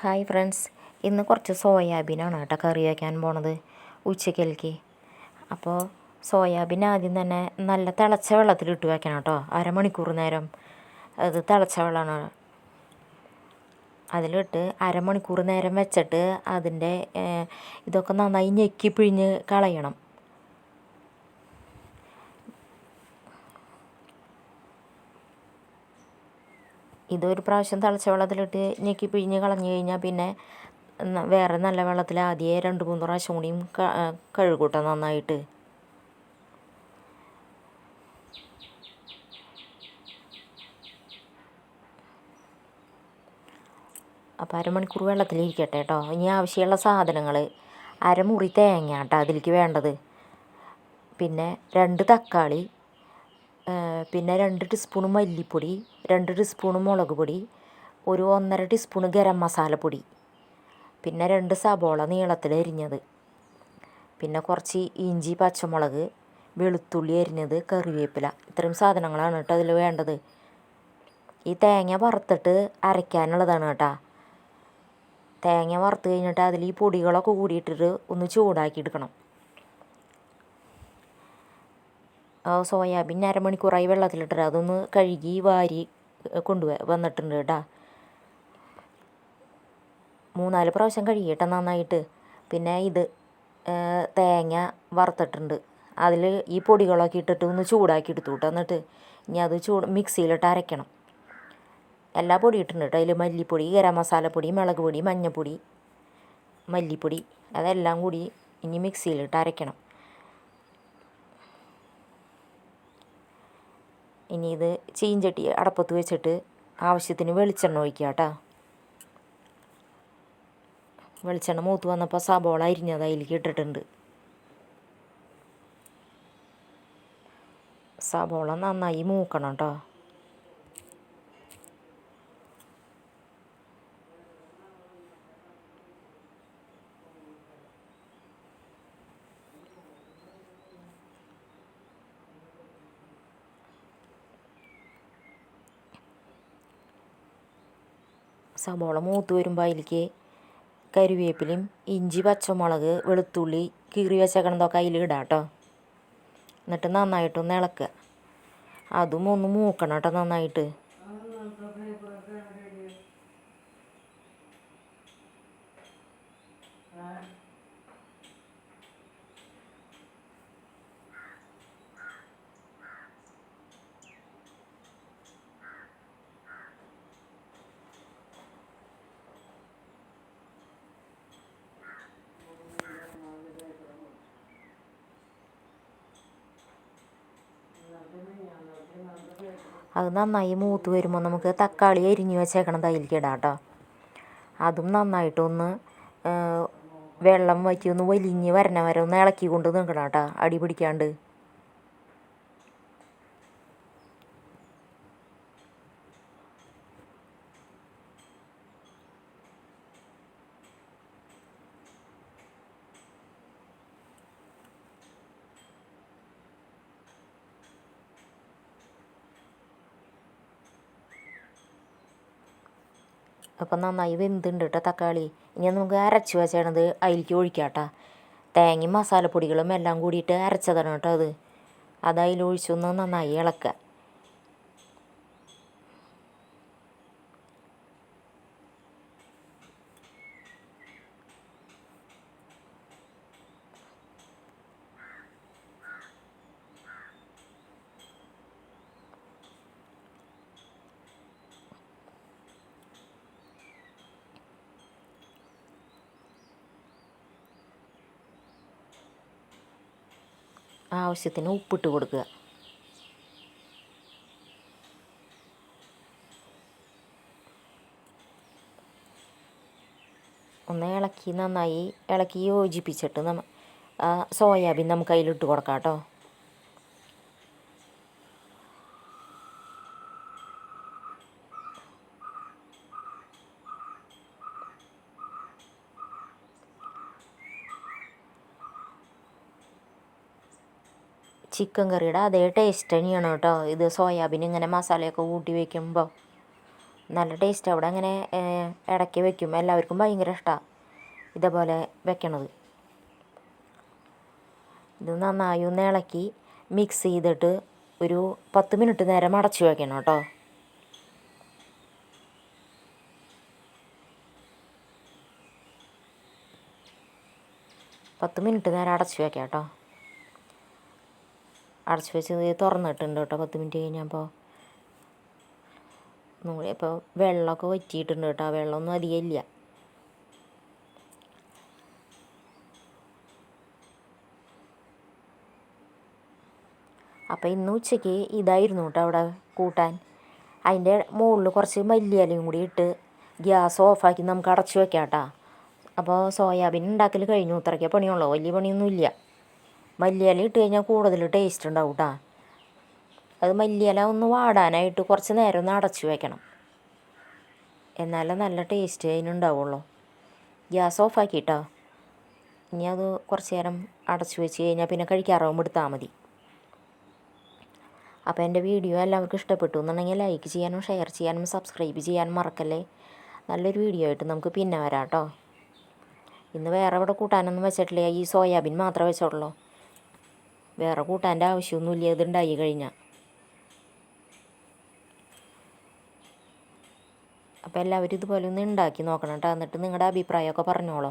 Hi friends ഇന്ന് കുറച്ച് സോയാബീനാണ് കേട്ടോ കറി വയ്ക്കാൻ പോണത് ഉച്ചക്കലേക്ക് അപ്പോൾ സോയാബീൻ ആദ്യം തന്നെ നല്ല തിളച്ച വെള്ളത്തിലിട്ട് വയ്ക്കണം കേട്ടോ. അരമണിക്കൂർ നേരം അത് തിളച്ച വെള്ളമാണ്. അതിലിട്ട് അരമണിക്കൂർ നേരം വെച്ചിട്ട് അതിന്റെ ഇതൊക്കെ നന്നായി ഞെക്കി പിഴിഞ്ഞ് കളയണം. ഇതൊരു പ്രാവശ്യം തിളച്ച വെള്ളത്തിലിട്ട് ഞെക്കി പിഴിഞ്ഞ് കളഞ്ഞു കഴിഞ്ഞാൽ പിന്നെ വേറെ നല്ല വെള്ളത്തിൽ ആദ്യമേ രണ്ട് മൂന്ന് പ്രാവശ്യം കൂടിയും കഴുകൂട്ട കഴുകൂട്ടോ നന്നായിട്ട്. അപ്പോൾ അരമണിക്കൂർ വെള്ളത്തിലിരിക്കട്ടെ കേട്ടോ ഇനി ആവശ്യമുള്ള സാധനങ്ങൾ അരമുറി തേങ്ങ കേട്ടോ അതിലേക്ക് വേണ്ടത്. പിന്നെ രണ്ട് തക്കാളി പിന്നെ രണ്ട് ടീസ്പൂൺ മല്ലിപ്പൊടി രണ്ട് ടീസ്പൂൺ മുളക് പൊടി ഒരു ഒന്നര ടീസ്പൂൺ ഗരം മസാലപ്പൊടി പിന്നെ രണ്ട് സബോള നീളത്തിൽ അരിഞ്ഞത് പിന്നെ കുറച്ച് ഇഞ്ചി പച്ചമുളക് വെളുത്തുള്ളി അരിഞ്ഞത് കറിവേപ്പില ഇത്രയും സാധനങ്ങളാണ് കേട്ടോ അതിൽ വേണ്ടത്. ഈ തേങ്ങ വറുത്തിട്ട് അരയ്ക്കാനുള്ളതാണ് കേട്ടോ. തേങ്ങ വറുത്ത് കഴിഞ്ഞിട്ട് അതിൽ ഈ പൊടികളൊക്കെ കൂടിയിട്ടിട്ട് ഒന്ന് ചൂടാക്കി എടുക്കണം. സോയാബീൻ അരമണിക്കൂറായി വെള്ളത്തിലിട്ടിട്ട് അതൊന്ന് കഴുകി വാരി കൊണ്ടു വന്നിട്ടുണ്ട് കേട്ടോ. മൂന്നാൽ പ്രാവശ്യം കഴുകിയിട്ട നന്നായിട്ട്. പിന്നെ ഇത് തേങ്ങ വറുത്തിട്ടുണ്ട്. അതിൽ ഈ പൊടികളൊക്കെ ഇട്ടിട്ട് ഒന്ന് ചൂടാക്കി എടുത്തു കേട്ടോ എന്നിട്ട്. ഇനി അത് ചൂട് മിക്സിയിലിട്ട് അരയ്ക്കണം. എല്ലാ പൊടി ഇട്ടിട്ടുണ്ട് കേട്ടോ. അതിൽ മല്ലിപ്പൊടി ഗരം മസാലപ്പൊടി മുളക് പൊടി മഞ്ഞൾപ്പൊടി മല്ലിപ്പൊടി അതെല്ലാം കൂടി ഇനി മിക്സിയിലിട്ട് അരയ്ക്കണം. ഇനി ഇത് ചീഞ്ചട്ടി അടപ്പത്ത് വെച്ചിട്ട് ആവശ്യത്തിന് വെളിച്ചെണ്ണ ഒഴിക്കുക കേട്ടോ. വെളിച്ചെണ്ണ മൂത്ത് വന്നപ്പോൾ സബോള അരിഞ്ഞത് അതിലേക്ക് ഇട്ടിട്ടുണ്ട്. സബോള നന്നായി മൂക്കണം കേട്ടോ. സബോള മൂത്ത് വരുമ്പോൾ അതിലേക്ക് കറിവേപ്പിലയും ഇഞ്ചി പച്ചമുളക് വെളുത്തുള്ളി കീറി വെച്ചേക്കണതൊക്കെ അതിൽ ഇടാം കേട്ടോ എന്നിട്ട് നന്നായിട്ടൊന്ന് ഇളക്കുക. അതും ഒന്ന് മൂക്കണം കേട്ടോ നന്നായിട്ട്. അത് നന്നായി മൂത്ത് വരുമ്പോൾ നമുക്ക് തക്കാളി അരിഞ്ഞ് വെച്ചേക്കണത് അതിലേക്ക് ഇടാം കേട്ടോ അതും നന്നായിട്ടൊന്ന് വെള്ളം വറ്റി ഒന്ന് വലിഞ്ഞ് വരണ വരെ ഒന്ന് ഇളക്കി കൊണ്ട് നിൽക്കണം കേട്ടോ അടി പിടിക്കാണ്ട്. അപ്പം നന്നായി വെന്തുണ്ട് കേട്ടോ തക്കാളി. ഇനി നമുക്ക് അരച്ച് വെച്ചേണത് അതിലേക്ക് ഒഴിക്കാട്ടാ. കേട്ടോ തേങ്ങയും മസാലപ്പൊടികളും എല്ലാം കൂടിയിട്ട് അരച്ചതാണ് കേട്ടോ അത്. അത് അതിൽ ഒഴിച്ചൊന്ന് നന്നായി ഇളക്കുക. ആവശ്യത്തിന് ഉപ്പിട്ട് കൊടുക്കുക. ഒന്ന് ഇളക്കി നന്നായി ഇളക്കി യോജിപ്പിച്ചിട്ട് നമ്മ സോയാബീൻ നമുക്ക് അതിലിട്ട് കൊടുക്കാം കേട്ടോ. ചിക്കൻ കറിയുടെ അതേ ടേസ്റ്റ് തന്നെയാണ് കേട്ടോ. ഇത് സോയാബീൻ ഇങ്ങനെ മസാലയൊക്കെ കൂട്ടി വെക്കുമ്പോൾ നല്ല ടേസ്റ്റ് അവിടെ അങ്ങനെ ഇടയ്ക്ക് വെക്കും. എല്ലാവർക്കും ഭയങ്കര ഇഷ്ടമാണ് ഇതേപോലെ വെക്കണത്. ഇത് നന്നായി ഒന്ന് ഇളക്കി മിക്സ് ചെയ്തിട്ട് ഒരു പത്ത് മിനിറ്റ് നേരം അടച്ചു വയ്ക്കണം കേട്ടോ. പത്ത് മിനിറ്റ് നേരം അടച്ചു വയ്ക്കാം കേട്ടോ. അടച്ചു വെച്ച് തുറന്നിട്ടുണ്ട് കേട്ടോ. പത്ത് മിനിറ്റ് കഴിഞ്ഞപ്പോൾ ഒന്നുകൂടി ഇപ്പോൾ വെള്ളമൊക്കെ വറ്റിയിട്ടുണ്ട് കേട്ടോ. വെള്ളമൊന്നും അധികം ഇല്ല. അപ്പോൾ ഇന്ന് ഉച്ചയ്ക്ക് ഇതായിരുന്നു കേട്ടോ അവിടെ കൂട്ടാൻ. അതിന്റെ മുകളിൽ കുറച്ച് മല്ലിയിലയും കൂടി ഇട്ട് ഗ്യാസ് ഓഫാക്കി നമുക്ക് അടച്ചു വെക്കാം കേട്ടോ. അപ്പോൾ സോയാബീൻ ഉണ്ടാക്കൽ കഴിഞ്ഞു. ഇത്രയ്ക്കേ പണിയുള്ളൂ. വലിയ പണിയൊന്നുമില്ല. മല്ലിയില ഇട്ട് കഴിഞ്ഞാൽ കൂടുതൽ ടേസ്റ്റ് ഉണ്ടാവും കേട്ടോ അത് മല്ലിയില ഒന്ന് വാടാനായിട്ട് കുറച്ച് നേരം ഒന്ന് അടച്ചു വയ്ക്കണം എന്നാലേ നല്ല ടേസ്റ്റ് അതിനുണ്ടാവുള്ളൂ ഗ്യാസ് ഓഫാക്കിട്ടോ ഇനി അത് കുറച്ച് നേരം അടച്ചു വെച്ച് കഴിഞ്ഞാൽ പിന്നെ കഴിക്കാറാവുമ്പോൾ എടുത്താൽ മതി. അപ്പോൾ എന്റെ വീഡിയോ എല്ലാവർക്കും ഇഷ്ടപ്പെട്ടു എന്നുണ്ടെങ്കിൽ ലൈക്ക് ചെയ്യാനും ഷെയർ ചെയ്യാനും സബ്സ്ക്രൈബ് ചെയ്യാനും മറക്കല്ലേ? നല്ലൊരു വീഡിയോ ആയിട്ട് നമുക്ക് പിന്നെ വരാം കേട്ടോ ഇന്ന് വേറെ ഇവിടെ കൂട്ടാനൊന്നും വെച്ചിട്ടില്ല. ഈ സോയാബീൻ മാത്രമേ വെച്ചിട്ടുള്ളൂ വേറെ കൂട്ടാന്റെ ആവശ്യമൊന്നുമില്ല ഇത് ഉണ്ടായി കഴിഞ്ഞാൽ അപ്പോൾ എല്ലാവരും ഇതുപോലെ ഒന്ന് ഉണ്ടാക്കി നോക്കണം കേട്ടോ എന്നിട്ട് നിങ്ങളുടെ അഭിപ്രായമൊക്കെ പറഞ്ഞോളൂ.